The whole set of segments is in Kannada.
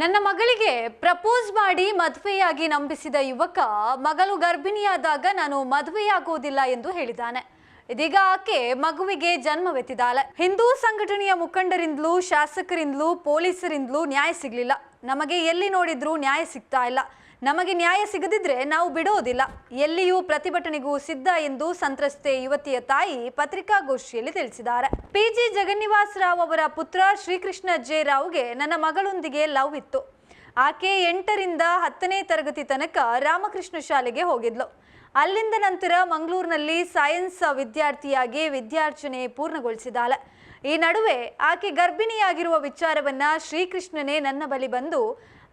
ನನ್ನ ಮಗಳಿಗೆ ಪ್ರಪೋಸ್ ಮಾಡಿ ಮದುವೆಯಾಗಿ ನಂಬಿಸಿದ ಯುವಕ ಮಗಳು ಗರ್ಭಿಣಿಯಾದಾಗ ನಾನು ಮದುವೆಯಾಗುವುದಿಲ್ಲ ಎಂದು ಹೇಳಿದ್ದಾನೆ. ಇದೀಗ ಆಕೆ ಮಗುವಿಗೆ ಜನ್ಮವೆತ್ತಿದ್ದಾಳೆ ಹಿಂದೂ ಸಂಘಟನೆಯ ಮುಖಂಡರಿಂದಲೂ ಶಾಸಕರಿಂದಲೂ ಪೊಲೀಸರಿಂದಲೂ ನ್ಯಾಯ ಸಿಗಲಿಲ್ಲ. ನಮಗೆ ಎಲ್ಲಿ ನೋಡಿದ್ರೂ ನ್ಯಾಯ ಸಿಗ್ತಾ ಇಲ್ಲ. ನಮಗೆ ನ್ಯಾಯ ಸಿಗದಿದ್ರೆ ನಾವು ಬಿಡೋದಿಲ್ಲ. ಎಲ್ಲಿಯೂ ಪ್ರತಿಭಟನೆಗೂ ಸಿದ್ಧ ಎಂದು ಸಂತ್ರಸ್ತೆ ಯುವತಿಯ ತಾಯಿ ಪತ್ರಿಕಾಗೋಷ್ಠಿಯಲ್ಲಿ ತಿಳಿಸಿದ್ದಾರೆ. ಪಿಜಿ ಜಗನ್ನಿವಾಸ್ ರಾವ್ ಅವರ ಪುತ್ರ ಶ್ರೀಕೃಷ್ಣ ಜೆ. ರಾವ್ಗೆ ನನ್ನ ಮಗಳೊಂದಿಗೆ ಲವ್ ಇತ್ತು. ಆಕೆ ಎಂಟರಿಂದ ಹತ್ತನೇ ತರಗತಿ ತನಕ ರಾಮಕೃಷ್ಣ ಶಾಲೆಗೆ ಹೋಗಿದ್ಲು. ಅಲ್ಲಿಂದ ನಂತರ ಮಂಗಳೂರಿನಲ್ಲಿ ಸೈನ್ಸ್ ವಿದ್ಯಾರ್ಥಿಯಾಗಿ ವಿದ್ಯಾರ್ಚನೆ ಪೂರ್ಣಗೊಳಿಸಿದಾಳೆ ಈ ನಡುವೆ ಆಕೆ ಗರ್ಭಿಣಿಯಾಗಿರುವ ವಿಚಾರವನ್ನ ಶ್ರೀಕೃಷ್ಣನೇ ನನ್ನ ಬಳಿ ಬಂದು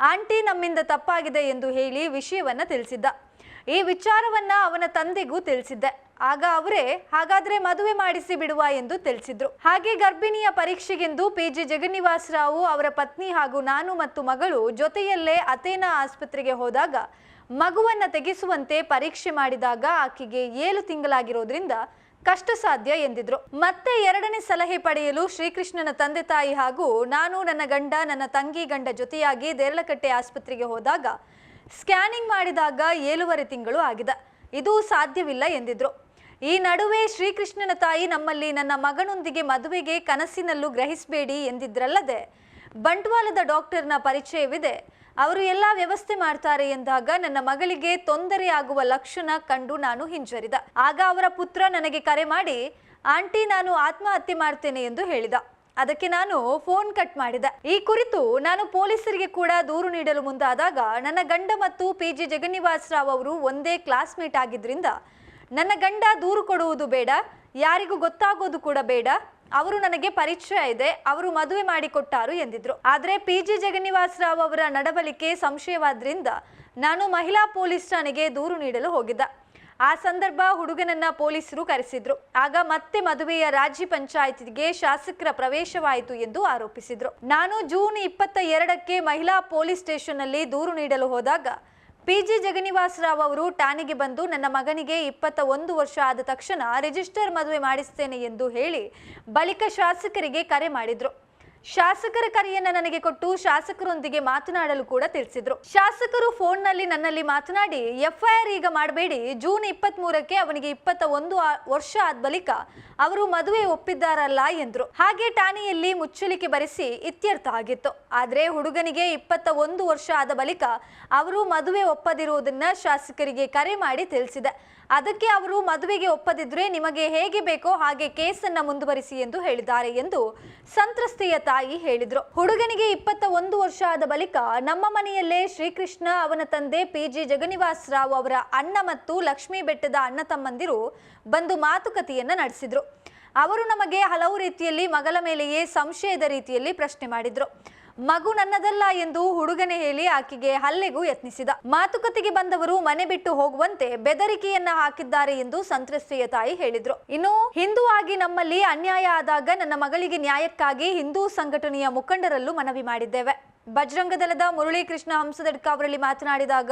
ಆಂಟಿ ನಮ್ಮಿಂದ ತಪ್ಪಾಗಿದೆ ಎಂದು ಹೇಳಿ ವಿಷಯವನ್ನ ತಿಳಿಸಿದ್ದ. ಈ ವಿಚಾರವನ್ನ ಅವನ ತಂದೆಗೂ ತಿಳಿಸಿದ್ದೆ. ಆಗ ಅವರೇ, ಹಾಗಾದ್ರೆ ಮದುವೆ ಮಾಡಿಸಿ ಬಿಡುವ ಎಂದು ತಿಳಿಸಿದ್ರು. ಹಾಗೆ ಗರ್ಭಿಣಿಯ ಪರೀಕ್ಷೆಗೆಂದು ಪಿಜಿ ಜಿ ರಾವು ಅವರ ಪತ್ನಿ ಹಾಗೂ ನಾನು ಮತ್ತು ಮಗಳು ಜೊತೆಯಲ್ಲೇ ಅಥೇನಾ ಆಸ್ಪತ್ರೆಗೆ ಹೋದಾಗ ಮಗುವನ್ನ ತೆಗೆಸುವಂತೆ ಪರೀಕ್ಷೆ ಮಾಡಿದಾಗ ಆಕೆಗೆ ಏಳು ತಿಂಗಳಾಗಿರೋದ್ರಿಂದ ಕಷ್ಟ ಸಾಧ್ಯ ಎಂದಿದ್ರು. ಮತ್ತೆ ಎರಡನೇ ಸಲಹೆ ಪಡೆಯಲು ಶ್ರೀಕೃಷ್ಣನ ತಂದೆ ತಾಯಿ ಹಾಗೂ ನಾನು ನನ್ನ ಗಂಡ, ನನ್ನ ತಂಗಿ ಗಂಡ ಜೊತೆಯಾಗಿ ದೇರಳಕಟ್ಟೆ ಆಸ್ಪತ್ರೆಗೆ ಹೋದಾಗ ಸ್ಕ್ಯಾನಿಂಗ್ ಮಾಡಿದಾಗ ಏಳುವರೆ ತಿಂಗಳು ಆಗಿದೆ. ಇದು ಸಾಧ್ಯವಿಲ್ಲ ಎಂದಿದ್ರು. ಈ ನಡುವೆ ಶ್ರೀಕೃಷ್ಣನ ತಾಯಿ ನಮ್ಮಲ್ಲಿ ನನ್ನ ಮಗನೊಂದಿಗೆ ಮದುವೆಗೆ ಕನಸಿನಲ್ಲೂ ಗ್ರಹಿಸಬೇಡಿ ಎಂದಿದ್ರಲ್ಲದೆ ಬಂಟ್ವಾಳದ ಡಾಕ್ಟರ್ನ ಪರಿಚಯವಿದೆ. ಅವರು ಎಲ್ಲ ವ್ಯವಸ್ಥೆ ಮಾಡ್ತಾರೆ ಎಂದಾಗ ನನ್ನ ಮಗಳಿಗೆ ತೊಂದರೆ ಆಗುವ ಲಕ್ಷಣ ಕಂಡು ನಾನು ಹಿಂಜರಿದ. ಆಗ ಅವರ ಪುತ್ರ ನನಗೆ ಕರೆ ಮಾಡಿ, ಆಂಟಿ, ನಾನು ಆತ್ಮಹತ್ಯೆ ಮಾಡ್ತೇನೆ ಎಂದು ಹೇಳಿದ. ಅದಕ್ಕೆ ನಾನು ಫೋನ್ ಕಟ್ ಮಾಡಿದೆ. ಈ ಕುರಿತು ನಾನು ಪೊಲೀಸರಿಗೆ ಕೂಡ ದೂರು ನೀಡಲು ಮುಂದಾದಾಗ ನನ್ನ ಗಂಡ ಮತ್ತು ಪಿ ಜಿ ಜಗನ್ನಿವಾಸ್ ರಾವ್ ಅವರು ಒಂದೇ ಕ್ಲಾಸ್ಮೇಟ್ ಆಗಿದ್ರಿಂದ ನನ್ನ ಗಂಡ ದೂರು ಕೊಡುವುದು ಬೇಡ, ಯಾರಿಗೂ ಗೊತ್ತಾಗೋದು ಕೂಡ ಬೇಡ ಅವರು ನನಗೆ ಪರಿಚಯ ಇದೆ, ಅವರು ಮದುವೆ ಮಾಡಿಕೊಟ್ಟಾರು ಎಂದಿದ್ರು. ಆದರೆ ಪಿ ಜಿ ಜಗನ್ನಿವಾಸ್ ರಾವ್ ಅವರ ನಡವಳಿಕೆ ಸಂಶಯವಾದ್ರಿಂದ ನಾನು ಮಹಿಳಾ ಪೊಲೀಸ್ ಠಾಣೆಗೆ ದೂರು ನೀಡಲು ಹೋಗಿದ್ದ. ಆ ಸಂದರ್ಭ ಹುಡುಗನನ್ನ ಪೊಲೀಸರು ಕರೆಸಿದ್ರು. ಆಗ ಮತ್ತೆ ಮದುವೆಯ ರಾಜ್ಯ ಪಂಚಾಯತಿಗೆ ಶಾಸಕರ ಪ್ರವೇಶವಾಯಿತು ಎಂದು ಆರೋಪಿಸಿದ್ರು. ನಾನು ಜೂನ್ ಇಪ್ಪತ್ತ ಎರಡಕ್ಕೆ ಮಹಿಳಾ ಪೊಲೀಸ್ ಸ್ಟೇಷನ್ನಲ್ಲಿ ದೂರು ನೀಡಲು ಹೋದಾಗ ಪಿಜಿ ಜಿ ರಾವ್ ಅವರು ಠಾಣೆಗೆ ಬಂದು, ನನ್ನ ಮಗನಿಗೆ ಇಪ್ಪತ್ತ ಒಂದು ವರ್ಷ ಆದ ತಕ್ಷಣ ರಿಜಿಸ್ಟರ್ ಮದುವೆ ಮಾಡಿಸ್ತೇನೆ ಎಂದು ಹೇಳಿ ಬಳಿಕ ಶಾಸಕರಿಗೆ ಕರೆ ಮಾಡಿದ್ರು. ಶಾಸಕರ ಕರೆಯನ್ನ ನನಗೆ ಕೊಟ್ಟು ಶಾಸಕರೊಂದಿಗೆ ಮಾತನಾಡಲು ಕೂಡ ತಿಳಿಸಿದ್ರು. ಶಾಸಕರು ಫೋನ್ನಲ್ಲಿ ನನ್ನಲ್ಲಿ ಮಾತನಾಡಿ, ಎಫ್ಐಆರ್ ಈಗ ಮಾಡಬೇಡಿ. ಜೂನ್ ಇಪ್ಪತ್ತ್ ಮೂರಕ್ಕೆ ಅವನಿಗೆ ಇಪ್ಪತ್ತ ಒಂದು ವರ್ಷ ಆದ ಬಳಿಕ ಅವರು ಮದುವೆ ಒಪ್ಪಿದ್ದಾರಲ್ಲ ಎಂದ್ರು. ಹಾಗೆ ಠಾಣೆಯಲ್ಲಿ ಮುಚ್ಚಲಿಕೆ ಬರೆಸಿ ಇತ್ಯರ್ಥ ಆಗಿತ್ತು. ಆದ್ರೆ ಹುಡುಗನಿಗೆ ಇಪ್ಪತ್ತ ಒಂದು ವರ್ಷ ಆದ ಬಳಿಕ ಅವರು ಮದುವೆ ಒಪ್ಪದಿರುವುದನ್ನ ಶಾಸಕರಿಗೆ ಕರೆ ಮಾಡಿ ತಿಳಿಸಿದೆ. ಅದಕ್ಕೆ ಅವರು ಮದುವೆಗೆ ಒಪ್ಪದಿದ್ರೆ ನಿಮಗೆ ಹೇಗೆ ಬೇಕೋ ಹಾಗೆ ಕೇಸನ್ನ ಮುಂದುವರಿಸಿ ಎಂದು ಹೇಳಿದ್ದಾರೆ ಎಂದು ಸಂತ್ರಸ್ತೆಯ ತಾಯಿ ಹೇಳಿದ್ರು. ಹುಡುಗನಿಗೆ ಇಪ್ಪತ್ತ ಒಂದು ವರ್ಷ ಆದ ಬಳಿಕ ನಮ್ಮ ಮನೆಯಲ್ಲೇ ಶ್ರೀಕೃಷ್ಣ, ಅವನ ತಂದೆ ಪಿ ಜಿ ಜಗನ್ನಿವಾಸ್ ರಾವ್ ಅವರ ಅಣ್ಣ ಮತ್ತು ಲಕ್ಷ್ಮೀ ಬೆಟ್ಟದ ಅಣ್ಣ ತಮ್ಮಂದಿರು ಬಂದು ಮಾತುಕತೆಯನ್ನ ನಡೆಸಿದ್ರು. ಅವರು ನಮಗೆ ಹಲವು ರೀತಿಯಲ್ಲಿ ಮಗಳ ಮೇಲೆಯೇ ಸಂಶಯದ ರೀತಿಯಲ್ಲಿ ಪ್ರಶ್ನೆ ಮಾಡಿದ್ರು. ಮಗು ನನ್ನದಲ್ಲ ಎಂದು ಹುಡುಗನೆ ಹೇಳಿ ಆಕೆಗೆ ಹಲ್ಲೆಗೂ ಯತ್ನಿಸಿದ. ಮಾತುಕತೆಗೆ ಬಂದವರು ಮನೆ ಬಿಟ್ಟು ಹೋಗುವಂತೆ ಬೆದರಿಕೆಯನ್ನ ಹಾಕಿದ್ದಾರೆ ಎಂದು ಸಂತ್ರಸ್ತೆಯ ತಾಯಿ ಹೇಳಿದ್ರು. ಇನ್ನು ಹಿಂದೂ ಆಗಿ ನಮ್ಮಲ್ಲಿ ಅನ್ಯಾಯ ಆದಾಗ ನನ್ನ ಮಗಳಿಗೆ ನ್ಯಾಯಕ್ಕಾಗಿ ಹಿಂದೂ ಸಂಘಟನೆಯ ಮುಖಂಡರಲ್ಲೂ ಮನವಿ ಮಾಡಿದ್ದೇವೆ. ಬಜರಂಗ ದಳದ ಮುರಳೀಕೃಷ್ಣ ಹಂಸದಡ್ಕ ಅವರಲ್ಲಿ ಮಾತನಾಡಿದಾಗ,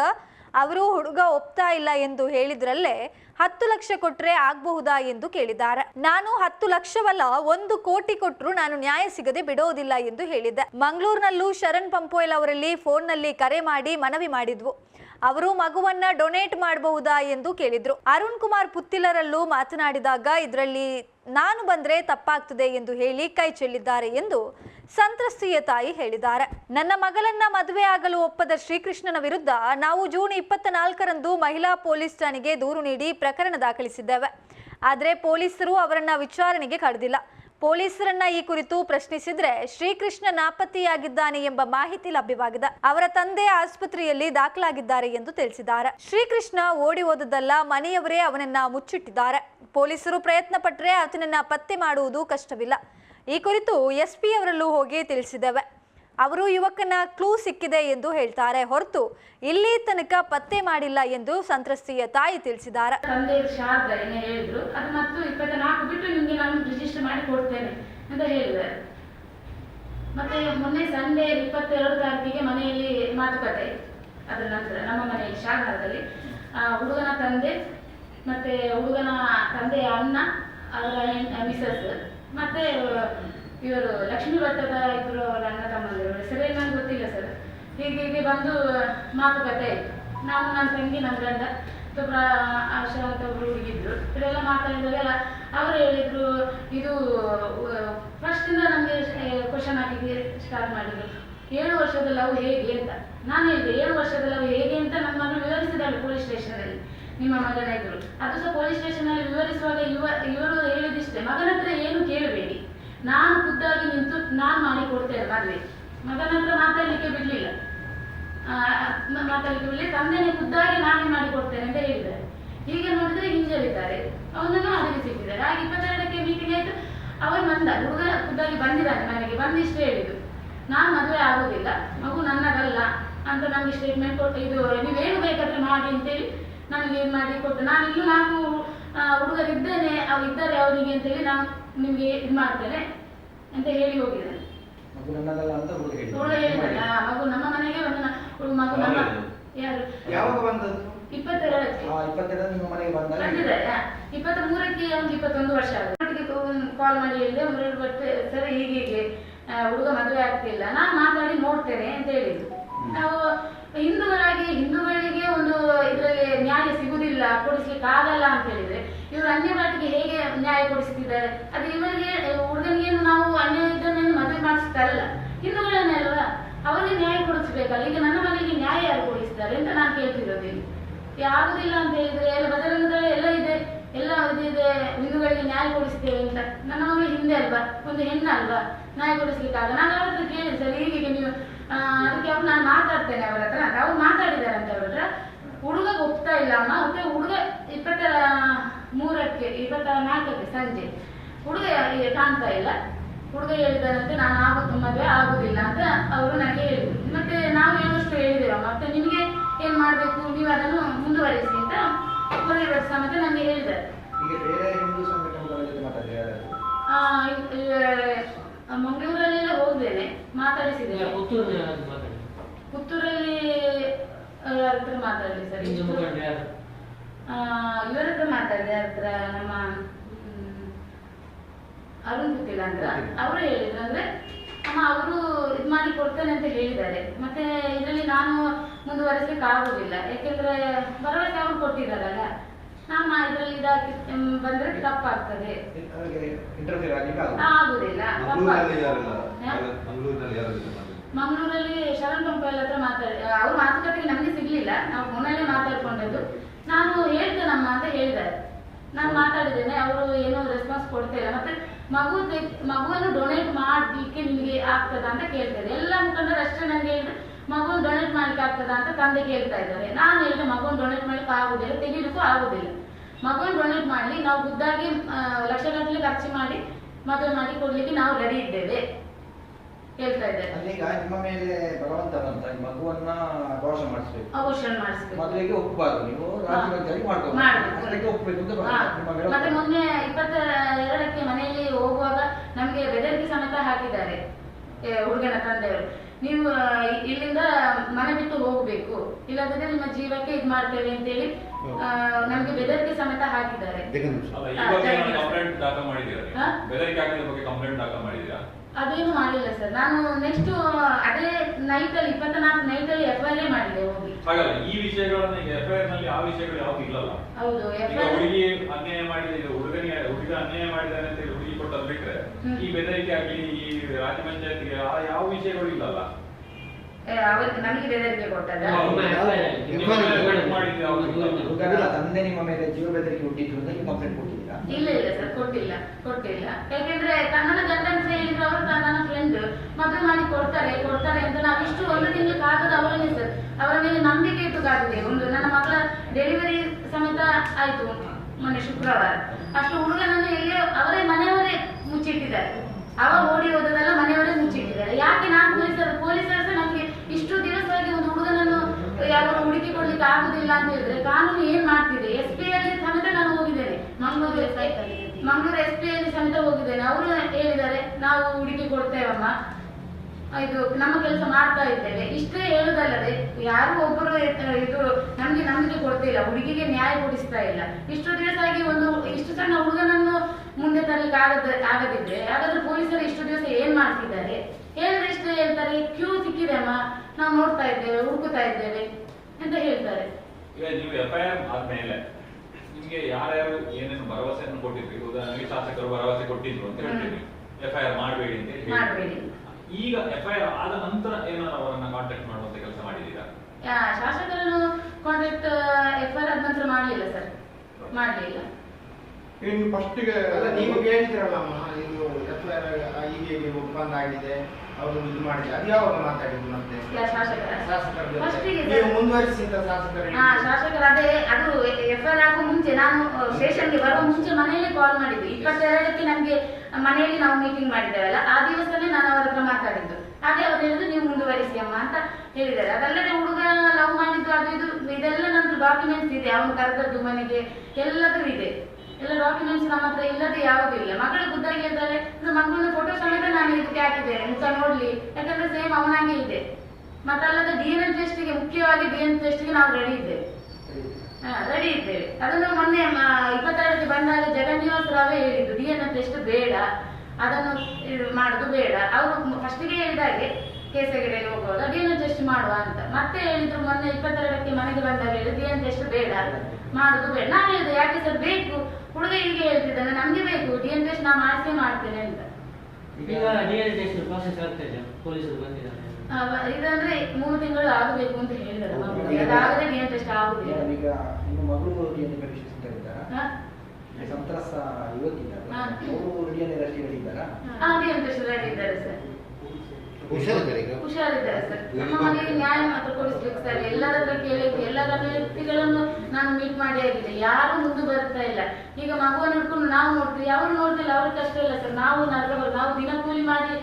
ಅವರು ಹುಡುಗ ಒಪ್ತಾ ಇಲ್ಲ ಎಂದು ಹೇಳಿದ್ರಲ್ಲೇ ಹತ್ತು ಲಕ್ಷ ಕೊಟ್ರೆ ಆಗಬಹುದಾ ಎಂದು ಕೇಳಿದ್ದಾರೆ. ನಾನು ಹತ್ತು ಲಕ್ಷವಲ್ಲ, ಒಂದು ಕೋಟಿ ಕೊಟ್ಟರು ನಾನು ನ್ಯಾಯ ಸಿಗದೆ ಬಿಡೋದಿಲ್ಲ ಎಂದು ಹೇಳಿದ್ದೆ. ಮಂಗಳೂರಿನಲ್ಲೂ ಶರಣ್ ಪಂಪೋಯಲ್ ಅವರಲ್ಲಿ ಫೋನ್ನಲ್ಲಿ ಕರೆ ಮಾಡಿ ಮನವಿ ಮಾಡಿದ್ವು. ಅವರು ಮಗುವನ್ನ ಡೊನೇಟ್ ಮಾಡಬಹುದಾ ಎಂದು ಕೇಳಿದ್ರು. ಅರುಣ್ ಕುಮಾರ್ ಪುತ್ತಿಲರಲ್ಲೂ ಮಾತನಾಡಿದಾಗ, ಇದರಲ್ಲಿ ನಾನು ಬಂದ್ರೆ ತಪ್ಪಾಗ್ತದೆ ಎಂದು ಹೇಳಿ ಕೈ ಚೆಲ್ಲಿದ್ದಾರೆ ಎಂದು ಸಂತ್ರಸ್ತೆಯ ತಾಯಿ ಹೇಳಿದ್ದಾರೆ. ನನ್ನ ಮಗಳನ್ನ ಮದುವೆ ಆಗಲು ಒಪ್ಪದ ಶ್ರೀಕೃಷ್ಣನ ವಿರುದ್ಧ ನಾವು ಜೂನ್ ಇಪ್ಪತ್ತ ನಾಲ್ಕರಂದು ಮಹಿಳಾ ಪೊಲೀಸ್ ಠಾಣೆಗೆ ದೂರು ನೀಡಿ ಪ್ರಕರಣ ದಾಖಲಿಸಿದ್ದೇವೆ. ಆದರೆ ಪೊಲೀಸರು ಅವರನ್ನ ವಿಚಾರಣೆಗೆ ಕರೆದಿಲ್ಲ. ಪೊಲೀಸರನ್ನ ಈ ಕುರಿತು ಪ್ರಶ್ನಿಸಿದ್ರೆ ಶ್ರೀಕೃಷ್ಣ ನಾಪತ್ತೆಯಾಗಿದ್ದಾನೆ ಎಂಬ ಮಾಹಿತಿ ಲಭ್ಯವಾಗಿದೆ. ಅವರ ತಂದೆ ಆಸ್ಪತ್ರೆಯಲ್ಲಿ ದಾಖಲಾಗಿದ್ದಾರೆ ಎಂದು ತಿಳಿಸಿದ್ದಾರೆ. ಶ್ರೀಕೃಷ್ಣ ಓಡಿ ಹೋದದ್ದಲ್ಲ, ಮನೆಯವರೇ ಅವನನ್ನ ಮುಚ್ಚಿಟ್ಟಿದ್ದಾರೆ. ಪೊಲೀಸರು ಪ್ರಯತ್ನ ಪಟ್ಟರೆ ಆತನನ್ನ ಪತ್ತೆ ಮಾಡುವುದು ಕಷ್ಟವಿಲ್ಲ. ಈ ಕುರಿತು ಎಸ್ಪಿ ಅವರಲ್ಲೂ ಹೋಗಿ ತಿಳಿಸಿದ್ದೇವೆ. ಅವರು ಯುವಕನ ಕ್ಲೂ ಸಿಕ್ಕಿದೆ ಎಂದು ಹೇಳ್ತಾರೆ. ಹೊರತು ಇಲ್ಲಿ ತನಕ ಪತ್ತೆ ಮಾಡಿಲ್ಲ ಎಂದು ಸಂತ್ರಸ್ತೆಯ ತಾಯಿ ತಿಳಿಸಿದ್ದಾರೆ. ಹೇಳಿದ್ರು. ಅದು ನಾನು ಮಾಡಿ ಕೊಡ್ತೇನೆ ಅಂತ ಮತ್ತೆ ಮೊನ್ನೆ ಸಂಡೇ ಇಪ್ಪತ್ತೆರಡು ತಾರೀಕಿಗೆ ಮನೆಯಲ್ಲಿ ಮಾತುಕತೆ ಅದರ ನಂತರ ನಮ್ಮ ಮನೆಯಲ್ಲಿ ಶಾರದಾದಲ್ಲಿ ಹುಡುಗನ ತಂದೆ ಮತ್ತೆ ಹುಡುಗನ ತಂದೆಯ ಅಣ್ಣ, ಅವರ ಮಿಸಸ್ ಮತ್ತೆ, ಇವರು ಲಕ್ಷ್ಮೀ ಭಟ್ಟದ ಇಬ್ಬರು ಅವರ ಅಣ್ಣ ತಮ್ಮಂದಿರು. ಹೆಸರೇ ನಂಗೆ ಗೊತ್ತಿಲ್ಲ ಸರ್ ಹೀಗೆ ಹೀಗೆ ಬಂದು, ಮಾತುಕತೆ ನಾವು ನಾನು ನನ್ನ ತಂಗಿ ನನ್ನ ಗಂಡ ತುಂಬ ಆಶಾ ಅಂತ ಒಬ್ರು ಹುಡುಗಿದ್ರು. ಇವರೆಲ್ಲ ಮಾತಾಡಿದಾಗೆಲ್ಲ ಅವರು ಹೇಳಿದ್ರು, ಇದು ಫಸ್ಟಿಂದ ನಮಗೆ ಕ್ವಶನ್ ಆಗಿದೆ ಸ್ಟಾರ್ಟ್ ಮಾಡಿದ್ರು ಏಳು ವರ್ಷದ ಲವ್ ಹೇಗೆ ಅಂತ. ನಾನು ಹೇಳಿದೆ, ಏಳು ವರ್ಷದ ಲವ್ ಹೇಗೆ ಅಂತ ನನ್ನ ಮಗಳು ವಿವರಿಸಿದಳು ಪೊಲೀಸ್ ಸ್ಟೇಷನಲ್ಲಿ ನಿಮ್ಮ ಮಗನ ಎದುರು ಅದು ಸಹ ಪೊಲೀಸ್ ಸ್ಟೇಷನಲ್ಲಿ ವಿವರಿಸುವಾಗ ಇವ ಇವರು ಹೇಳಿದಿಷ್ಟೇ, ಮಗನ ಹತ್ರ ಏನು ಕೇಳಬೇಡಿ. ನಾನು ಖುದ್ದಾಗಿ ನಿಂತು, ನಾನು ಮಾಡಿ ಕೊಡ್ತೇನೆ ಮದುವೆ? ಮಗನ ಹತ್ರ ಮಾತಾಡ್ಲಿಕ್ಕೆ ಬಿಡ್ಲಿಲ್ಲ. ಮಾತಾಡ್ಲಿಕ್ಕೆ ಬಿಡ್ಲಿಲ್ಲ. ತಂದೆನೇ ಖುದ್ದಾಗಿ ನಾನೇ ಮಾಡಿ ಕೊಡ್ತೇನೆ ಅಂತ ಹೇಳಿದ್ದಾರೆ. ಈಗ ನೋಡಿದ್ರೆ ಹಿಂಜರಿದ್ದಾರೆ ಅವನನ್ನು ಅಲ್ಲಿಗೆ ಸಿಕ್ಕಿದ್ದಾರೆ. ಆಗ ಇಪ್ಪತ್ತೆರಡಕ್ಕೆ ಮೀಟಿಂಗ್ ಆಯ್ತು. ಅವರು ಬಂದ ಹುಡುಗ ಖುದ್ದಾಗಿ ಬಂದಿದ್ದಾನೆ ಮನೆಗೆ. ಬಂದಿಷ್ಟೇ ಹೇಳಿದ್ರು ನಾನು ಮದುವೆ ಆಗೋದಿಲ್ಲ. ಮಗು ನನ್ನದಲ್ಲ ಅಂತ ನಮಗೆ ಸ್ಟೇಟ್ಮೆಂಟ್ ಕೊಟ್ಟು, ಇದು ನೀವೇನು ಬೇಕಾದ್ರೆ ಮಾಡಿ ಅಂತೇಳಿ ನನಗೆ ಇದು ಮಾಡಿ ಕೊಟ್ಟು ನಾನು ಇನ್ನು ನಾಲ್ಕು ಆ, ಹುಡುಗರಿದ್ದೇನೆ ಅವ್ರು ಇದ್ದಾರೆ ಅವರಿಗೆ ಅಂತೇಳಿ ನಾನು ನಿಮಗೆ ಇದು ಮಾಡ್ತೇನೆ ಅಂತ ಹೇಳಿ ಹೋಗಿದ್ದಾರೆ ಮಗು ಹುಡುಗ ನಮ್ಮ ಮನೆಗೆ ಒಂದು ಹುಡುಗ ಮಗು ನಮ್ಮ ಯಾವಾಗ? ಯಾರು? ಯಾವಾಗ ಬಂದದ್ದು? ಇಪ್ಪತ್ತೆರಡಕ್ಕೆ ಆ ಇಪ್ಪತ್ತೆರಡು ನಿಮ್ಮ ಮನೆಗೆ ಬಂದಾಗ ಬಂದಿದ್ದಾರೆ ಇಪ್ಪತ್ತ ಮೂರಕ್ಕೆ ಒಂದು ಇಪ್ಪತ್ತೊಂದು ವರ್ಷ ಆಗುತ್ತೆ. ಕಾಲ್ ಮಾಡಿ ಹೇಳಿದೆ ಮುರಳಿ ಭಟ್ ಸರ್ ಹೀಗೆ ಹುಡುಗ ಮದುವೆ ಆಗ್ತಿಲ್ಲ. ನಾನು ಮಾತಾಡಿ ನೋಡ್ತೇನೆ ಅಂತ ಹೇಳಿದ್ರು ನಾವು ಹಿಂದೂಗಳಾಗಿ ಹಿಂದೂಗಳಿಗೆ ಒಂದು ಇದರಲ್ಲಿ ನ್ಯಾಯ ಸಿಗುದಿಲ್ಲ, ಕೊಡಿಸ್ಲಿಕ್ಕೆ ಆಗಲ್ಲ ಅಂತ ಹೇಳಿದ್ರೆ ಇವರು ಅನ್ಯ ಜಾತಿಗೆ ಹೇಗೆ ನ್ಯಾಯ ಕೊಡಿಸ್ತಿದ್ದಾರೆ? ಅದು ಇವರಿಗೆ ಹುಡುಗನಿಗೇನು ನಾವು ಅನ್ಯ ಇದನ್ನೇನು ಮದುವೆ ಮಾಡಿಸ್ತಾರಲ್ಲ? ಹಿಂದೂಗಳನ್ನೆಲ್ಲ ಅವರಿಗೆ ನ್ಯಾಯ ಕೊಡಿಸ್ಬೇಕಲ್ಲ? ಈಗ ನನ್ನ ಮನೆಗೆ ನ್ಯಾಯ ಯಾರು ಕೊಡಿಸ್ತಾರೆ ಅಂತ ನಾನು ಕೇಳ್ತಿರೋದು ಯಾವುದಿಲ್ಲ ಅಂತ ಹೇಳಿದ್ರೆ ಎಲ್ಲ ಬಜರಂಗದಳ ಎಲ್ಲ ಇದೆ. ಎಲ್ಲ ಇದು ಹಿಂದೂಗಳಿಗೆ ನ್ಯಾಯ ಕೊಡಿಸ್ತೇವೆ ಅಂತ. ನನ್ನ ಮಗಳು ಹಿಂದೆ ಅಲ್ವಾ? ಒಂದು ಹೆಣ್ಣಲ್ವಾ? ನ್ಯಾಯ ಕೊಡಿಸ್ಲಿಕ್ಕಾಗ ನಾನು ಅವ್ರ ಹತ್ರ ಕೇಳಿ ಸರ್ ಹೀಗೆ ನೀವು ಅದಕ್ಕೆ ಅವ್ರು ನಾನು ಮಾತಾಡ್ತೇನೆ ಅವ್ರ ಹತ್ರ. ಅಂತ ಅವ್ರು ಮಾತಾಡಿದಾರಂತೆ ಅವ್ರ ಹತ್ರ. ಹುಡುಗ ಒಪ್ತಾ ಇಲ್ಲ ಅಮ್ಮ. ಮತ್ತೆ ಹುಡುಗ ಇಪ್ಪತ್ತರ ಮೂರಕ್ಕೆ ಇಪ್ಪತ್ತ ನಾಲ್ಕಕ್ಕೆ ಸಂಜೆ. ಹುಡುಗ ಕಾಣ್ತಾ ಇಲ್ಲ. ಹುಡುಗ ಹೇಳಿದಾರಂತೆ ನಾನು ಆಗ ಮದುವೆ ಆಗುದಿಲ್ಲ ಅಂತ ಅವರು ನನಗೆ ಹೇಳಿದ್ರು. ಮತ್ತೆ ನಾವು ಏನಷ್ಟು ಹೇಳಿದೇವ ಮತ್ತೆ ನಿಮಗೆ ಏನ್ ಮಾಡ್ಬೇಕು? ನೀವು ಅದನ್ನು ಮುಂದುವರಿಸಿ ಅಂತ ಮುರಳಿ ಸಮೇತ ನನಗೆ ಹೇಳಿದ್ದಾರೆ. ಮಂಗಳೂರಲ್ಲೆಲ್ಲ ಹೋಗ್ದೇನೆ ಮಾತಾಡಿಸಿದ್ದೇನೆ ಪುತ್ತೂರಲ್ಲಿ ಹತ್ರ ಮಾತಾಡಲಿ ಸರ್? ಇವರ ಹತ್ರ ಮಾತಾಡಿದೆ ಹತ್ರ ನಮ್ಮ ಅರುಣ್ ಗೊತ್ತಿಲ್ಲ ಅಂತ ಅವರು ಹೇಳಿದ್ರು ಅಂದ್ರೆ ಅಮ್ಮ ಅವರು ಇದು ಮಾಡಿ ಕೊಡ್ತೇನೆ ಅಂತ ಹೇಳಿದ್ದಾರೆ. ಮತ್ತೆ ಇದರಲ್ಲಿ ನಾನು ಮುಂದುವರಿಸ್ಲಿಕ್ಕೆ ಆಗುದಿಲ್ಲ. ಯಾಕೆಂದ್ರೆ ಭರವಸೆ ಅವರು ಕೊಟ್ಟಿದ್ದಾರಲ್ಲ. ನಮ್ಮ ಇದರಲ್ಲಿ ಇದಾಗಿ ಬಂದ್ರೆ ತಪ್ಪಾಗ್ತದೆ ಆಗ್ತದೆ. ಆಗುದಿಲ್ಲ. ಮಂಗಳೂರಲ್ಲಿ ಶರಣ್ ಪಂಪಲ್ ಹತ್ರ ಮಾತಾಡಿ ಅವ್ರು ಮಾತುಕತೆ ನಮ್ಗೆ ಸಿಗ್ಲಿಲ್ಲ ನಾವು ಫೋನಲ್ಲೇ ಮಾತಾಡ್ಕೊಂಡದ್ದು. ನಾನು ಹೇಳ್ತೇನಮ್ಮ ಅಂತ ಹೇಳಿದ್ದಾರೆ ನಾನು ಮಾತಾಡಿದ್ದೇನೆ ಅವರು ಏನೋ ರೆಸ್ಪಾನ್ಸ್ ಕೊಡ್ತಿಲ್ಲ ಮತ್ತೆ ಮಗು ಮಗುವನ್ನು ಡೊನೇಟ್ ಮಾಡ್ಲಿಕ್ಕೆ ನಿಮಗೆ ಆಗ್ತದ ಅಂತ ಕೇಳ್ತಾರೆ ಎಲ್ಲ ಮುಖಂಡರು ಅಷ್ಟೇ ನನಗೆ ಹೇಳಿದ್ರೆ ಮಗುವನ್ನು ಡೊನೇಟ್ ಮಾಡ್ಲಿಕ್ಕೆ ಆಗ್ತದ ಅಂತ ತಂದೆ ಕೇಳ್ತಾ ಇದ್ದಾರೆ. ನಾನು ಹೇಳಿದೆ ಮಗುವನ್ನು ಡೊನೇಟ್ ಮಾಡ್ಲಿಕ್ಕೆ ಆಗುದಿಲ್ಲ ತೆಗಿಲಿಕ್ಕೂ ಆಗುದಿಲ್ಲ. ಮಗುವನ್ನು ಡೊನೇಟ್ ಮಾಡಲಿ. ನಾವು ಗುದ್ದಾಗಿ ಲಕ್ಷಗಟ್ಟಲೆ ಖರ್ಚು ಮಾಡಿ ಮದುವೆ ಮಾಡಿ ಕೊಡ್ಲಿಕ್ಕೆ ನಾವು ರೆಡಿ ಇದ್ದೇವೆ. ಹೇಳ್ತಾ ಇದ್ದಾರೆ. ಅಲ್ಲೀಗ ನಿಮ್ಮ ಮೇಲೆ ಬಲವಂತವಂತ ಈ ಮಗುವನ್ನ ಘೋಷ ಮಾಡಿಸ್ಬೇಕು. ಅಬೋಷನ್ ಮಾಡಿಸ್ಬೇಕು. ಮದುವೆಗೆ ಒಪ್ಪಬಾರ್ದು ನೀವು ರಾಜಕೀಯವಾಗಿ ಮಾಡ್ಕೊಂಡು ಮಾಡ್ಬೇಕು. ಅದಕ್ಕೆ ಒಪ್ಪಬೇಕು ಅಂತ ಹಾ. ನಿಮ್ಮ ಮತ್ತೆ ಮೊನ್ನೆ ಇಪ್ಪತ್ತ ಎರಡಕ್ಕೆ ಮನೆಯಲ್ಲಿ ಹೋಗುವಾಗ ನಮಗೆ ಬೆದರಿಕೆ ಸಮೇತ ಹಾಕಿದ್ದಾರೆ ಹುಡುಗನ ತಂದೆಯವರು. ನೀವು ಇಲ್ಲಿಂದ ಮನೆ ಬಿಟ್ಟು ಹೋಗ್ಬೇಕು. ಇಲ್ಲಾಂದ್ರೆ ನಿಮ್ಮ ಜೀವಕ್ಕೆ ಇದ್ ಮಾಡ್ತೇವೆ ಅಂತ ಹೇಳಿ ನಮ್ಗೆ ಬೆದರಿಕೆ ಸಮೇತ ಹಾಕಿದ್ದಾರೆ. ಕಂಪ್ಲೇಂಟ್ ದಾಖಲ ಅದೇನು ಮಾಡಿಲ್ಲ ಸರ್. ನಾನು ನೆಕ್ಸ್ಟ್ ಅದೇ ನೈಟ್ ಅಲ್ಲಿ ಇಪ್ಪತ್ತ ನಾಲ್ಕು ನೈಟ್ ಅಲ್ಲಿ ಎಫ್ ಐ ಆರ್ ಮಾಡಿದೆ ಹೋಗಿ. ಹಾಗಲ್ಲ ಈ ವಿಷಯಗಳನ್ನ ಎಫ್ ಎಫ್ಐಆರ್ನಲ್ಲಿ ಆ ವಿಷಯಗಳು ಯಾವ್ದು ಇಲ್ಲಲ್ಲ? ಹೌದು ಎಫ್ ಐ ಹುಡುಗಿ ಅನ್ಯಾಯ ಮಾಡಿದ ಹುಡುಗನಿಗೆ ಹುಡುಗ ಅನ್ಯಾಯ ಮಾಡಿದಾನೆ ಅಂತ ಹೇಳಿ ಹುಡುಗಿ ಕೊಟ್ಟದ್ ಬಿಟ್ರೆ ಈ ಬೆದರಿಕೆ ಆಗ್ಲಿ ಈ ರಾಜ್ಯ ಪಂಚಾಯತ್ಗೆ ಆ ಯಾವ ವಿಷಯಗಳು ಇಲ್ಲಲ್ಲ? ಅವತ್ತು ನಮಗೆ ಬೆದರಿಕೆ ಕೊಟ್ಟದ? ತಂದೆ ನಿಮ್ಮ ಮೇಲೆ ಜೀವ ಬೆದರಿಕೆ ಹುಟ್ಟಿದ್ರು ಅಂತ ಕಂಪ್ಲೇಂಟ್ ಕೊಟ್ಟಿದ್ದೀರಾ. ಇಲ್ಲ ಇಲ್ಲ ಸರ್ ಕೊಟ್ಟಿಲ್ಲ ಕೊಟ್ಟಿಲ್ಲ. ಯಾಕೆಂದ್ರೆ ತನ್ನ ಗಂಡನ ಹೇಳಿದ್ರು ಅವರು ತನ್ನ ಫ್ರೆಂಡ್ ಮದುವೆ ಮಾಡಿ ಕೊಡ್ತಾರೆ ಕೊಡ್ತಾರೆ ಅಂತ ಇಷ್ಟು ಒಂದು ತಿಂಗಳು ಕಾದದ ಅವರನ್ನೇ ಸರ್ ಅವರ ಮೇಲೆ ನಂಬಿಕೆ ಇಟ್ಟು ಕಾದಿದೆ. ಒಂದು ನನ್ನ ಮಗಳ ಡೆಲಿವರಿ ಸಮೇತ ಆಯ್ತು ಮೊನ್ನೆ ಶುಕ್ರವಾರ. ಅಷ್ಟು ಹುಡುಗನನ್ನು ಎಲ್ಲಿ ಅವರೇ ಮನೆಯವರೇ ಮುಚ್ಚಿಟ್ಟಿದ್ದಾರೆ. ಅವ ಓಡಿ ಹೋದದೆಲ್ಲ ಮನೆಯವರೇ ಮುಚ್ಚಿಟ್ಟಿದ್ದಾರೆ. ಯಾಕೆ ನಾನು ಪೊಲೀಸರು ಪೊಲೀಸರು ಸಹ ನಮಗೆ ಇಷ್ಟು ದಿವಸವಾಗಿ ಒಂದು ಹುಡುಗನನ್ನು ಯಾವಾಗ ಹುಡುಕಿ ಕೊಡ್ಲಿಕ್ಕೆ ಆಗುದಿಲ್ಲ ಅಂತ ಹೇಳಿದ್ರೆ ಕಾನೂನು ಏನ್ ಮಾಡ್ತಿದೆ? ಎಸ್ ಪಿ ಅಲ್ಲಿ ಸಮೇತ ನಾನು ಹೋಗಿದ್ದೇನೆ ಮಂಗಳೂರು ಮಂಗಳೂರು ಎಸ್ ಪಿ ಅಲ್ಲಿ. ಸಮೇತ ಹೋಗಿದ್ದೇನೆ. ಅವರು ಹೇಳಿದ್ದಾರೆ ನಾವು ಹುಡುಕಿ ಕೊಡ್ತೇವಮ್ಮ. ಇದು ನಮ್ಮ ಕೆಲಸ ಮಾಡ್ತಾ ಇದ್ದೇವೆ. ಇಷ್ಟೇ ಹೇಳುದಲ್ಲದೆ ಯಾರು ಒಬ್ಬರು ಇದು ನಮ್ಗೆ ನಂಬಿಕೆ ಕೊಡ್ತಿಲ್ಲ. ಹುಡುಗಿಗೆ ನ್ಯಾಯ ಕೊಡಿಸ್ತಾ ಇಲ್ಲ. ಇಷ್ಟು ದಿವಸ ಆಗಿ ಒಂದು ಇಷ್ಟು ಸಣ್ಣ ಹುಡುಗನನ್ನು ಮುಂದೆ ತರಲಿಕ್ಕೆ ಆಗದ ಆಗದಿದ್ರೆ ಹಾಗಾದ್ರೆ ಪೊಲೀಸರು ಇಷ್ಟು ದಿವಸ ಏನ್ ಮಾಡ್ತಿದ್ದಾರೆ? ಹೇಳಿದ್ರೆ ಇಷ್ಟು ಹೇಳ್ತಾರೆ. ಕ್ಯೂ ಸಿಕ್ಕಿದೆ ಅಮ್ಮ. ನಾವು ನೋಡ್ತಾ ಇದ್ದೇವೆ ಹುಡುಕುತ್ತಾ ಇದ್ದೇವೆ ಅಂತ ಹೇಳ್ತಾರೆ. ನಿಮ್ಗೆ ಯಾರ್ಯಾರು ಏನೇನು ಭರವಸೆಯನ್ನು ಕೊಟ್ಟಿದ್ರು? ಉದಾಹರಣೆಗೆ ಶಾಸಕರು ಭರವಸೆ ಕೊಟ್ಟಿದ್ರು ಅಂತ ಹೇಳ್ತೀವಿ. ಎಫ್ ಐ ಆರ್ ಮಾಡಬೇಡಿ ಅಂತ ಹೇಳಿ. ಈಗ ಎಫ್ ಐ ಆರ್ ಆದ ನಂತರ ಏನಾದ್ರು ಅವರನ್ನ ಕಾಂಟ್ಯಾಕ್ಟ್ ಮಾಡುವಂತ ಕೆಲಸ ಮಾಡಿದ್ದೀರಾ? ಶಾಸಕರನ್ನು ಕಾಂಟ್ಯಾಕ್ಟ್ ಎಫ್ ಐ ಆರ್ ನಂತರ ಮಾಡಲಿಲ್ಲ ಸರ್. ಮಾಡಲಿಲ್ಲ. ಇನ್ನು ಫಸ್ಟಿಗೆ ಅಲ್ಲ ನೀವು ಕೇಳಿದ್ರಲ್ಲಮ್ಮ ಇದು ಎಫ್ ಹೀಗೆ ಹೀಗೆ ಒಪ್ಪಂದ ಆಗಿದೆ ಅವರು ಇದು ಮಾಡಿದೆ ಅದು ಯಾವಾಗ ಮಾತಾಡಿದ್ರು ಮತ್ತೆ? ಶಾಸಕರ. ಜೊತೆ ನೀವು ಮುಂದುವರಿಸಿದ ಶಾಸಕರಿಗೆ ಹಾ ಶಾಸಕರ ಅದೇ ಅದು ಎಫ್ ಐ ಆರ್ ಮುಂಚೆ ನಾನು ಸ್ಟೇಷನ್ಗೆ ಬರುವ ಮುಂಚೆ ಮನೆಯಲ್ಲಿ ಕಾಲ್ ಮಾಡಿದ್ದು. ಇಪ್ಪತ್ತೆರಡಕ್ಕೆ ನಮಗೆ ಮನೆಯಲ್ಲಿ ನಾವು ಮೀಟಿಂಗ್ ಮಾಡಿದ್ದೇವಲ್ಲ ಆ ದಿವಸನೇ ನಾನು ಅವರ ಹತ್ರ ಮಾತಾಡಿದ್ದು. ಹಾಗೆ ಅವ್ರು ಹೇಳಿದ್ರು ನೀವು ಮುಂದುವರಿಸಿ ಅಮ್ಮ ಅಂತ ಹೇಳಿದ್ದಾರೆ. ಅದಲ್ಲದೆ ಹುಡುಗ ಲವ್ ಮಾಡಿದ್ದು ಅದು ಇದು ಇದೆಲ್ಲ ನಂದು ಡಾಕ್ಯುಮೆಂಟ್ಸ್ ಇದೆ. ಅವನು ಕರೆದದ್ದು ಮನೆಗೆ ಎಲ್ಲದೂ ಇದೆ. ಎಲ್ಲ ಡಾಕ್ಯುಮೆಂಟ್ಸ್ ನಮ್ಮ ಹತ್ರ ಇಲ್ಲದೆ ಯಾವುದೂ ಇಲ್ಲ. ಮಗಳು ಗುದ್ದಾಗಿ ಇದ್ದಾರೆ ಇದು ಮಗುವಿನ ಫೋಟೋ ಸಮೇತ ನಾನು ಇದಕ್ಕೆ ಹಾಕಿದ್ದೇನೆ, ಮುಖ ನೋಡ್ಲಿ. ಯಾಕಂದ್ರೆ ಸೇಮ್ ಅವನಾಗೆ ಇದೆ. ಮತ್ತಲ್ಲದೆ ಡಿ ಎನ್ ಟೆಸ್ಟ್ಗೆ ಮುಖ್ಯವಾಗಿ ಡಿ ಎನ್ ಟೆಸ್ಟ್ಗೆ ನಾವು ರೆಡಿ ಇದ್ದೇವೆ. ರೆಡಿ ಇದ್ದೇವೆ. ಅದನ್ನು ಮೊನ್ನೆ ಇಪ್ಪತ್ತೆರಡಕ್ಕೆ ಬಂದಾಗ ಜಗನ್ನಿವಾಸ್ ರಾವೇ ಹೇಳಿದ್ದು ಡಿ ಎನ್ ಎಲ್ ಟೆಸ್ಟ್ ಬೇಡ. ಅದನ್ನು ಮಾಡುದು ಬೇಡ. ಅವರು ಫಸ್ಟಿಗೆ ಹೇಳಿದಾಗೆ ಕೇಸಗೆರೆಗೆ ಹೋಗುವಾಗ ಡಿ ಎನ್ ಎಲ್ ಟೆಸ್ಟ್ ಮಾಡುವ ಅಂತ. ಮತ್ತೆ ಹೇಳಿದ್ರು ಮೊನ್ನೆ ಇಪ್ಪತ್ತೆರಡಕ್ಕೆ ಮನೆಗೆ ಬಂದಾಗ ಹೇಳಿ ಡಿ ಎನ್ ಟೆಸ್ಟ್ ಬೇಡ ಅಂತ. ಮಾಡುದು ಬೇಡ. ನಾನು ಹೇಳಿದೆ, ಯಾಕೆ ಸರ್ ಹುಡುಗ ಹೀಗೆ ಹೇಳ್ತಿದ್ದಾನೆ ನಮ್ಗೆ ಬೇಕು ಮಾಡಿಸೇ ಮಾಡ್ತೇನೆ ಅಂತ. ಈಗ ಡಿಎಲ್ ಟೆಸ್ಟ್ ಪ್ರಾಸೆಸ್ ಆಗ್ತಾ ಇದೆ ಪೊಲೀಸರು ಬಂದಿದ್ದಾರೆ. ಆ, ಇದಂದ್ರೆ ಮೂರು ತಿಂಗಳು ಆಗಬೇಕು ಅಂತ. ಅದಾಗದೆ ಟೆಸ್ಟ್ ಆಗುದಿಲ್ಲ. ಈಗ ನಿಮ್ಮ ಮಗಳು ಡಿಎನ್ಎ ಪರೀಕ್ಷಿಸ್ತಾ ಇದ್ದಾರಾ? ಹಾ? ಈಗ ಸಂತ್ರಸ್ತ ಯುವತಿದ್ದಾರೆ ಹಾ. ಅವರು ಡಿಎನ್ಎ ಟೆಸ್ಟ್ ಇದ್ದಾರೆ ಸರ್. ಹುಷಾರಿದ್ದಾರೆ ಹುಷಾರಿದ್ದಾರೆ ಸರ್. ನಮ್ಮ ಮನೆಗೆ ನ್ಯಾಯ ಮಾತ್ರ ಕೊಡಿಸ್ಬೇಕು ಸರ್. ಎಲ್ಲರ ಹತ್ರ ಎಲ್ಲರ ವ್ಯಕ್ತಿಗಳನ್ನು ನಾನು ಮೀಟ್ ಮಾಡಿ ಆಗಿದೆ ಯಾರು ಮುಂದೆ ಬರ್ತಾ ಇಲ್ಲ. ಈಗ ಮಗುವನ್ನು ಹಿಡ್ಕೊಂಡು ನಾವು ನೋಡ್ತೀವಿ. ಅವರು ನೋಡ್ತಿಲ್ಲ ಅವ್ರ ಕಷ್ಟ ಇಲ್ಲ ಸರ್. ನಾವು ನರಕವರು ನಾವು ದಿನ ಕೂಲಿ ಮಾಡಿ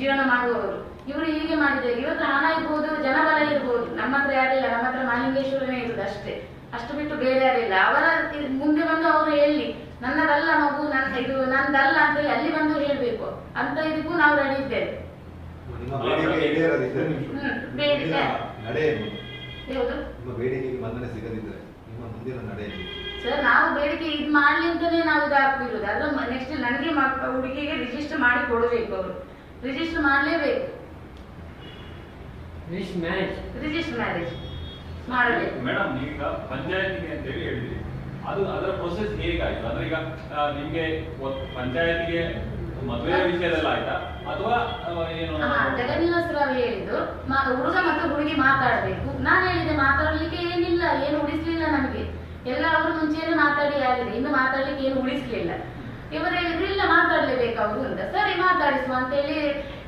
ಜೀವನ ಮಾಡುವವರು. ಇವರು ಹೀಗೆ ಮಾಡಿದ್ದಾರೆ ಇವತ್ತು ಹಣ ಇರ್ಬೋದು, ಜನಬಲ ಇರ್ಬೋದು. ನಮ್ಮ ಹತ್ರ ಯಾರಿಲ್ಲ. ನಮ್ಮ ಹತ್ರ ಮಹಾಲಿಂಗೇಶ್ವರನೇ ಇರುದು ಅಷ್ಟೇ. ಅಷ್ಟು ಬಿಟ್ಟು ಬೇರೆ ಯಾರಿಲ್ಲ ಅವರ ಮುಂದೆ ಬಂದು ಅವರು ಹೇಳಿ, ನನ್ನದಲ್ಲ ಮಗು ನನ್ನ ಇದು, ನಂದಲ್ಲ ಅಂತ ಹೇಳಿ ಅಲ್ಲಿ ಬಂದು ಹೇಳ್ಬೇಕು. ಅಂತ ಇದಕ್ಕೂ ನಾವು ರೆಡಿ ಇದ್ದೇವೆ. ನಿಮ್ಮ ಬೇಡಿಕೆ ಈಡೇರದಿದ್ದರೆ ಹ್ಮ್, ಬೇಡಿಕೆ. ಮುಂದಿನ ನಡೆ ನಿಮ್ಮ ಬೇಡಿಕೆಗೆ ಮನ್ನಣೆ ಸಿಗದಿದ್ದರೆ ನಿಮ್ಮ ಮುಂದಿನ ಸರ್ ನಾವು ಬೇಡಿಕೆ ಇದು ಮಾಡ್ಲಿ ಅಂತಾನೆ ನಾವು ಇದಾಗ್ತಿರೋದು ಅದ್ರ ನೆಕ್ಸ್ಟ್ ನನಗೆ ಮಕ್ಕ ಹುಡುಗಿಗೆ ರಿಜಿಸ್ಟರ್ ಮಾಡಿ ಕೊಡಬೇಕು ಅವರು. ರಿಜಿಸ್ಟರ್ ಮಾಡಲೇಬೇಕು. ರಿಜಿಸ್ಟರ್ ಮ್ಯಾರೇಜ್ ಮಾಡಬೇಕು ಮೇಡಮ್ ಈಗ ಪಂಚಾಯತ್ಗೆ ಅಂತ ಹೇಳಿ ಹೇಳಿದ್ರಿ. ಅದು ಅದರ ಪ್ರೊಸೆಸ್ ಹೇಗಾಯ್ತು? ಅಂದ್ರೆ ಈಗ ನಿಮ್ಗೆ ಪಂಚಾಯತಿಗೆ ಮದುವೆ ವಿಷಯದಲ್ಲಿ ಆಯ್ತಾ? ಅಥವಾ ಏನು? ಹಾ ಜಗನ್ನಿವಾಸ ರಾವ್ ಹೇಳಿದ್ದು ಮ- ಹುಡುಗ ಮತ್ತು ಹುಡುಗಿ ಮಾತಾಡಬೇಕು. ನಾನು ಹೇಳಿದೆ ಮಾತಾಡಲಿಕ್ಕೆ ಏನಿಲ್ಲ ಏನು ಉಳಿಸ್ಲಿಲ್ಲ ನಮಗೆ. ಎಲ್ಲ ಅವರು ಮುಂಚೆನೆ ಮಾತಾಡಿ ಆಗಿದೆ. ಇನ್ನು ಮಾತಾಡ್ಲಿಕ್ಕೆ ಏನು ಉಳಿಸ್ಲಿಲ್ಲ. ಇವರು ಹೇಳಿದ್ರು ಇಲ್ಲ ಮಾತಾಡ್ಲೇಬೇಕು ಅವರು ಅಂತ. ಸರಿ ಮಾತಾಡಿಸುವ ಅಂತ ಹೇಳಿ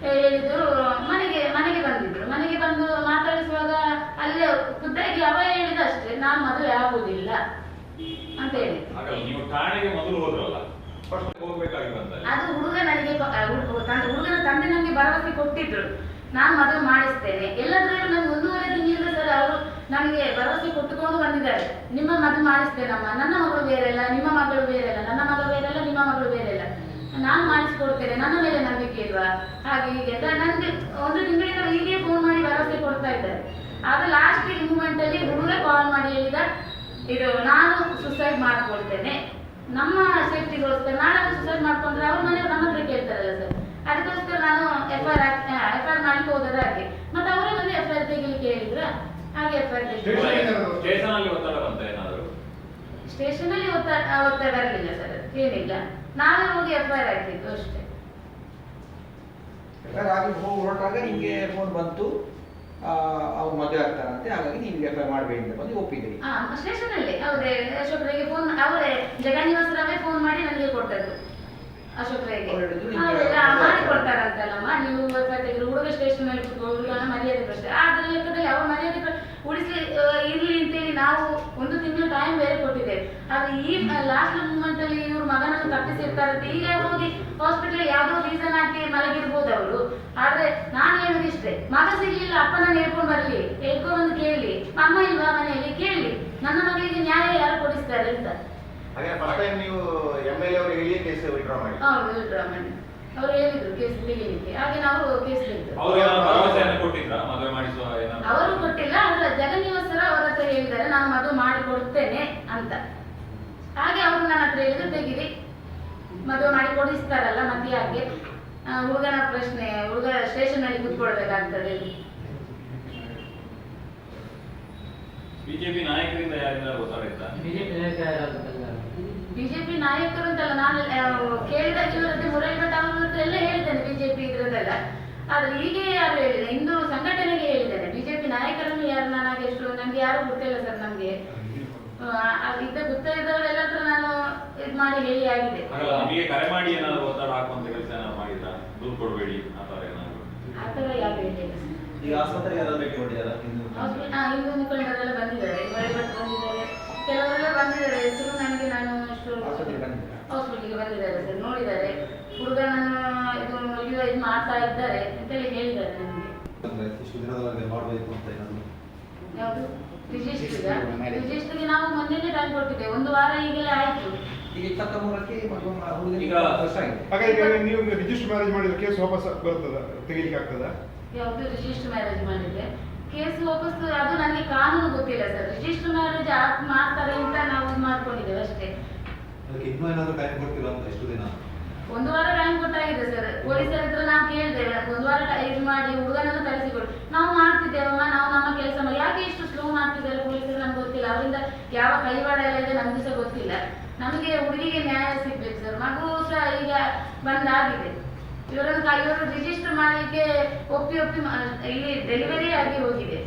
ಹೇಳಿದ್ರು. ಮನೆಗೆ ಮನೆಗೆ ಬಂದಿದ್ರು. ಮನೆಗೆ ಬಂದು ಮಾತಾಡಿಸುವಾಗ ಅಲ್ಲೇ ಖುದ್ದಾಗಿ ಅವ ಹೇಳಿದ ಅಷ್ಟೇ ನಾನು ಮದುವೆ ಆಗುವುದಿಲ್ಲ ಅಂತ ಹೇಳಿ ನೀವು ಠಾಣೆಗೆ ಮೊದಲು ಹೋದ್ರಲ್ಲ? ಅದು ಹುಡುಗ ನನಗೆ ಹುಡುಗನ ತಂದೆ ನನಗೆ ಭರವಸೆ ಕೊಟ್ಟಿದ್ರು. ನಾನು ಮದುವೆ ಮಾಡಿಸ್ತೇನೆ. ಎಲ್ಲದರಲ್ಲೂ ನನಗೆ ಒಂದೂವರೆ ತಿಂಗಳಿಂದ ಸರ್ ಅವರು ನನಗೆ ಭರವಸೆ ಕೊಟ್ಟುಕೊಂಡು ಬಂದಿದ್ದಾರೆ. ನಿಮ್ಮ ಮದುವೆ ಮಾಡಿಸ್ತೇನಮ್ಮ. ನನ್ನ ಮಗಳು ಬೇರೆ ಅಲ್ಲ ನಿಮ್ಮ ಮಗಳು ಬೇರೆ ಅಲ್ಲ ನನ್ನ ಮಗಳು ಬೇರೆ ಅಲ್ಲ ನಿಮ್ಮ ಮಗಳು ಬೇರೆ ಅಲ್ಲ ನಾನು ಮಾಡಿಸ್ಕೊಡ್ತೇನೆ. ನನ್ನ ಮೇಲೆ ನಂಬಿಕೆ ಇಲ್ವಾ? ಹಾಗೆ ಹೀಗೆ ಅಂತ ನನಗೆ ಒಂದು ತಿಂಗಳಿಂದ ಹೀಗೆ ಫೋನ್ ಮಾಡಿ ಭರವಸೆ ಕೊಡ್ತಾ ಇದ್ದಾರೆ. ಆದ್ರೆ ಲಾಸ್ಟ್ ಮೂಮೆಂಟ್ ಅಲ್ಲಿ ಹುಡುಗ ಕಾಲ್ ಮಾಡಿ ಹೇಳಿದ, ಇದು ನಾನು ಸುಸೈಡ್ ಮಾಡ್ಕೊಳ್ತೇನೆ. ನಮ್ಮ ಸೇಫ್ಟಿಗೋಸ್ಕರ ನಾಳೆ ಸುಸೈಡ್ ಮಾಡ್ಕೊಂಡ್ರೆ ಅವ್ರ ಮನೆಯವ್ರು ನಮ್ಮ ಹತ್ರ ಕೇಳ್ತಾರಲ್ಲ ಸರ್ ಅದಕ್ಕೋಸ್ಕರ ನಾನು F I R F I R ಮಾಡ್ಲಿಕ್ಕೆ ಹೋದರೆ ಹಾಗೆ. ಮತ್ತೆ ಅವರೇ ಬಂದು ಎಫ್ ಐ ಆರ್ ತೆಗಿಲಿಕ್ಕೆ ಹೇಳಿದ್ರ? ಹಾಗೆ ಎಫ್ ಐ ಆರ್ ಸ್ಟೇಷನ್ ಅಲ್ಲಿ ಒತ್ತಡ ಬಂತ ಏನಾದ್ರು? ಸ್ಟೇಷನ್ ಅಲ್ಲಿ ಒತ್ತಡ ಬರಲಿಲ್ಲ ಸರ್ ಏನಿಲ್ಲ. ನಾವೇ ಹೋಗಿ ಎಫ್ ಐ ಆರ್ ಹಾಕಿದ್ದು ಅಷ್ಟೇ. ಹೋಗಿ ಹೊರಟಾಗ ನಿಮಗೆ ಫೋನ್ ಬಂತು. ಅವ್ರು ಮದುವೆ ಆಗ್ತಾರಂತೆ. ಹಾಗಾಗಿ ನೀವು ಎಫ್ ಐ ಮಾಡಬೇಕು ಅಂತ ಬಂದು ಒಪ್ಪಿದ್ರಿ ಸ್ಟೇಷನಲ್ಲಿ ಅವರೇ ಅಶೋಕ್ರಿಗೆ ಫೋನ್ ಅವರೇ ಜಗನ್ನಿವಾಸರಾವೇ ಫೋನ್ ಮಾಡಿ ನನಗೆ ಕೊಟ್ಟದ್ದು. ಮಾಡಿ ಕೊಡ್ತಾರಂತಲ್ಲಮ್ಮ ನೀವು ತೆಗೆದು ಹುಡುಗ ಹುಡುಗನ ಮರ್ಯಾದೆ ಪ್ರಶ್ನೆ. ಅದ್ರ ಲೆಕ್ಕದಲ್ಲಿ ಅವ್ರ ಮರ್ಯಾದೆ ಉಳಿಸಿ ಇರ್ಲಿ ಅಂತೇಳಿ ನಾವು ಒಂದು ತಿಂಗಳು ಟೈಮ್ ಬೇರೆ ಕೊಟ್ಟಿದ್ದೇವೆ ಆದ್ರೆ ಈ ಲಾಸ್ಟ್ ಮೂಮೆಂಟ್ ಅಲ್ಲಿ ಇವ್ರ ಮಗನನ್ನು ತಪ್ಪಿಸಿರ್ತಾರಂತೆ. ಈಗ ಹೋಗಿ ಹಾಸ್ಪಿಟಲ್ ಯಾವ್ದೋ ರೀಸನ್ ಆಗಿ ಮಲಗಿರ್ಬೋದು ಅವರು. ಇಷ್ಟೇ ಮಗ ಸಿಗ್ಲಿಲ್ಲ ಅಪ್ಪನ ಹೇಳ್ಕೊಂಡ್ ಬರ್ಲಿ. ಹೇಳ್ಕೊಂಡು ಕೇಳಿ. ಅಮ್ಮ ಇಲ್ವಾ ಮನೆಯಲ್ಲಿ? ಕೇಳಿ. ನನ್ನ ಮಗಳಿಗೆ ನ್ಯಾಯ ಯಾರು ಕೊಡಿಸ್ತಾರೆ ಅಂತ. ಹಾಗೆ ಫಸ್ಟ್ ಟೈಮ್ ನೀವು ಎಂ ಎಲ್ ಅವರು ಹೇಳಿಯೇ ಕೇಸ್ ವಿಡ್ರಾ ಮಾಡಿ. ಹೌದು ವಿಡ್ರಾ ಮಾಡಿ. ಅವ್ರು ಹೇಳಿದ್ರು ಕೇಸ್ ತೆಗಿಲಿಕ್ಕೆ. ಹಾಗೆ ನಾವು ಕೇಸ್ ಅವ್ರು ಕೊಟ್ಟಿಲ್ಲ ಆದ್ರೆ ಜಗನ್ನಿವಾಸರ ಅವರ ಹತ್ರ ಹೇಳಿದ್ದಾರೆ ನಾನು ಮದುವೆ ಮಾಡಿ ಕೊಡ್ತೇನೆ ಅಂತ. ಹಾಗೆ ಅವರು ನನ್ನ ಹತ್ರ ಹೇಳಿದ್ರು ತೆಗಿರಿ. ಮದುವೆ ಮಾಡಿ ಕೊಡಿಸ್ತಾರಲ್ಲ ಮತ್ತೆ ಹಾಗೆ ಹುಡುಗನ ಪ್ರಶ್ನೆ ಹುಡುಗ ಸ್ಟೇಷನ್ ಅಲ್ಲಿ ಕೂತ್ಕೊಳ್ಬೇಕಾಗ್ತದೆ. ಬಿಜೆಪಿ ನಾಯಕರಿಂದ ಯಾರಿಂದ ಬಿಜೆಪಿ ನಾಯಕ ಯಾರಾಗುತ್ತಲ್ಲ ಬಿಜೆಪಿ ನಾಯಕರು ಅಂತಲ್ಲ ನಾನು ಕೇಳಿದ ಇವರದ್ದು ಮುರಳಿ ಭಟ್ ಅವರು ಎಲ್ಲ ಹೇಳ್ತೇನೆ ಬಿಜೆಪಿ ಇದ್ರದ್ದೆಲ್ಲ. ಆದ್ರೆ ಹೀಗೆ ಯಾರು ಹೇಳಿಲ್ಲ ಇಂದು ಸಂಘಟನೆಗೆ ಹೇಳಿದ್ದೇನೆ. ಬಿಜೆಪಿ ನಾಯಕರನ್ನು ಯಾರು ನಾನು ಎಷ್ಟು ನಂಗೆ ಯಾರು ಗೊತ್ತಿಲ್ಲ ಸರ್ ನಮ್ಗೆ. ಇದ್ದ ಗೊತ್ತಿದ್ದವರೆಲ್ಲ ಹತ್ರ ನಾನು ಇದು ಮಾಡಿ ಹೇಳಿ ಆಗಿದೆ. ಹಾಗಲ್ಲ ನಮಗೆ ಕರೆ ಮಾಡಿ ಏನಾದ್ರು ಒತ್ತಡ ಹಾಕುವಂತ ಕೆಲಸ ಏನಾದ್ರು ಮಾಡಿದ್ರ ದೂರು ಕೊಡಬೇಡಿ ಆ ಥರ ಏನಾದ್ರು. ಆ ಥರ ಯಾರು ಹೇಳಿಲ್ಲ ಸರ್. ಈಗ ಆಸ್ಪತ್ರೆಗೆ ಯಾರಾದ್ರು ಭೇಟಿ ಮಾಡಿದಾರಾ ಹಿಂದೂ ಮುಖಂಡರೆಲ್ಲ ಬಂದಿದ್ದಾರೆ ಭಟ್ ಬಂದಿದ್ದಾರೆ. ಕೆಲವರೆಲ್ಲ ಬಂದಿದ್ದಾರೆ ಹೆಸರು ನನಗೆ ನಾನು? ಹಾಸ್ಪಿಟಲ್ಗೆ ಬಂದಿದ್ದಾರೆ ಸರ್ ನೋಡಿದ್ದಾರೆ. ಹುಡುಗನ ಇದು ಇದು ಇದು ಮಾಡ್ತಾ ಇದ್ದಾರೆ ಅಂತೇಳಿ ಹೇಳಿದ್ದಾರೆ ನನಗೆ. ಮಾಡಬೇಕು ಅಂತ ಯಾವುದು? ರಿಜಿಸ್ಟ್ರಿಗೆ ರಿಜಿಸ್ಟ್ರಿಗೆ ನಾವು ಮೊನ್ನೆನೇ ಟೈಮ್ ಕೊಟ್ಟಿದ್ದೇವೆ ಒಂದು ವಾರ ಈಗಲೇ ಆಯ್ತು. ಈಗ ಇಪ್ಪತ್ತ ಮೂರಕ್ಕೆ ಮಗು ಈಗ- ವರ್ಷ ಆಗಿದೆ. ಹಾಗಾದ್ರೆ ನೀವು ರಿಜಿಸ್ಟರ್ ಮ್ಯಾರೇಜ್ ಮಾಡಿದ ಕೇಸ್ ವಾಪಸ್ ಬರ್ತದ? ತೆಗಿಲಿಕ್ಕೆ ಆಗ್ತದ? ಯಾವುದು ರಿಜಿಸ್ಟರ್ ಮ್ಯಾರೇಜ್ ಮಾಡಿದ್ರೆ? ಕೇಸ್ ವಾಪಸ್ ಅದು ನನಗೆ ಕಾನೂನು ಗೊತ್ತಿಲ್ಲ ಸರ್ ರಿಜಿಸ್ಟರ್ ಮ್ಯಾರೇಜ್ ಮಾಡ್ತಾರೆ ಅಂತ ನಾವು ಇದು ಮಾಡ್ಕೊಂಡಿದ್ದೇವೆ ಅಷ್ಟೇ. ಅದಕ್ಕೆ ಇನ್ನೂ ಏನಾದರೂ ಟೈಮ್ ಕೊಡ್ತೀರಾ ಅಂತ ಎಷ್ಟು ದಿನ? ಒಂದು ವಾರ ಟೈಮ್ ಕೊಟ್ಟಾಗಿದೆ ಸರ್ ಪೊಲೀಸರ ಹತ್ರ ನಾವು ಕೇಳಿದ್ದೇವೆ ಒಂದು ವಾರ ಇದು ಮಾಡಿ ಹುಡುಗನನ್ನು ಕಳಿಸಿಕೊಡಿ ನಾವು ಮಾಡ್ತಿದ್ದೇವಮ್ಮ ನಾವು ನಮ್ಮ ಕೆಲಸ ಮಾಡಿ ಯಾಕೆ ಇಷ್ಟು ಸ್ಲೋ ಮಾಡ್ತಿದ್ದಾರೆ ಪೊಲೀಸರು? ನಮ್ಗೆ ಗೊತ್ತಿಲ್ಲ. ಅವರಿಂದ ಯಾವ ಕೈವಾಡ ಎಲ್ಲ ಇದೆ ನಮ್ಗೆ ಸಹ ಗೊತ್ತಿಲ್ಲ. ನಮಗೆ ಹುಡುಗಿಗೆ ನ್ಯಾಯ ಸಿಗ್ಬೇಕು ಸರ್. ಮಗು ಸಹ ಈಗ ಬಂದಾಗಿದೆ. ಇವರನ್ನು ಇವರು ರಿಜಿಸ್ಟರ್ ಮಾಡಲಿಕ್ಕೆ ಒಪ್ಪಿ ಒಪ್ಪಿ ಇಲ್ಲಿ ಡೆಲಿವರಿ ಆಗಿ ಹೋಗಿದೆ.